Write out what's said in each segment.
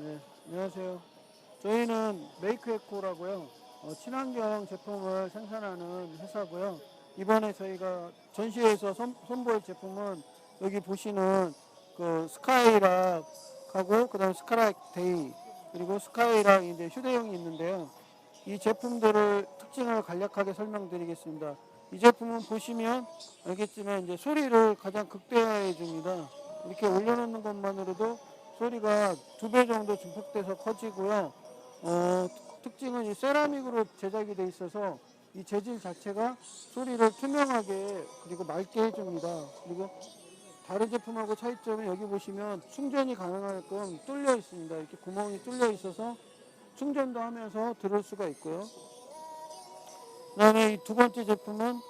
네, 안녕하세요. 저희는 메이크에코라고요. 어, 친환경 제품을 생산하는 회사고요. 이번에 저희가 전시회에서 선, 선보일 제품은 여기 보시는 그 스카이락하고 그다음 스카이락 데이 그리고 스카이락 이제 휴대용이 있는데요. 이 제품들을 특징을 간략하게 설명드리겠습니다. 이 제품은 보시면 알겠지만 이제 소리를 가장 극대화해 줍니다. 이렇게 올려놓는 것만으로도 소리가 두 배 정도 증폭돼서 커지고요. 어, 특징은 이 세라믹으로 제작이 돼 있어서 이 재질 자체가 소리를 투명하게 그리고 맑게 해줍니다. 그리고 다른 제품하고 차이점은 여기 보시면 충전이 가능하게끔 뚫려 있습니다. 이렇게 구멍이 뚫려 있어서 충전도 하면서 들을 수가 있고요. 그 다음에 이 두 번째 제품은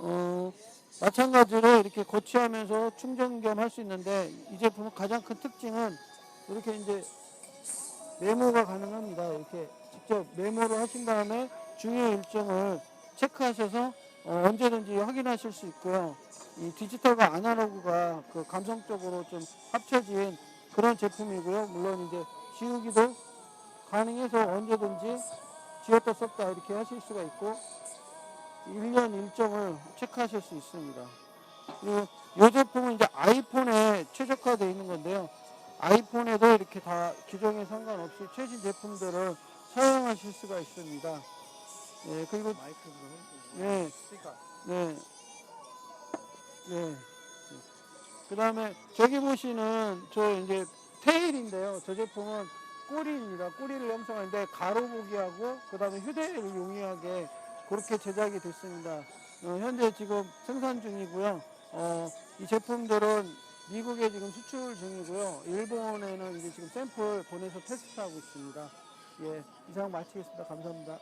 어, 마찬가지로 이렇게 거치하면서 충전 겸 할 수 있는데 이 제품은 가장 큰 특징은 이렇게 이제 메모가 가능합니다. 이렇게 직접 메모를 하신 다음에 중요 일정을 체크하셔서 어, 언제든지 확인하실 수 있고요. 이 디지털과 아날로그가 그 감성적으로 좀 합쳐진 그런 제품이고요. 물론 이제 지우기도 가능해서 언제든지 지웠다 썼다 이렇게 하실 수가 있고 1년 일정을 체크하실 수 있습니다. 이 제품은 이제 아이폰에 최적화되어 있는 건데요. 아 이렇게 다 기종에 상관없이 최신 제품들을 사용하실 수가 있습니다. 예, 그리고 마이크 예, 스피커. 네, 네. 그 다음에 저기 보시는 저 이제 테일인데요. 저 제품은 꼬리입니다. 꼬리를 형성하는데 가로보기하고 그 다음에 휴대를 용이하게 그렇게 제작이 됐습니다. 어, 현재 지금 생산 중이고요. 어, 이 제품들은 미국에 지금 수출 중이고요. 일본에는 이제 지금 샘플 보내서 테스트하고 있습니다. 예, 이상 마치겠습니다. 감사합니다.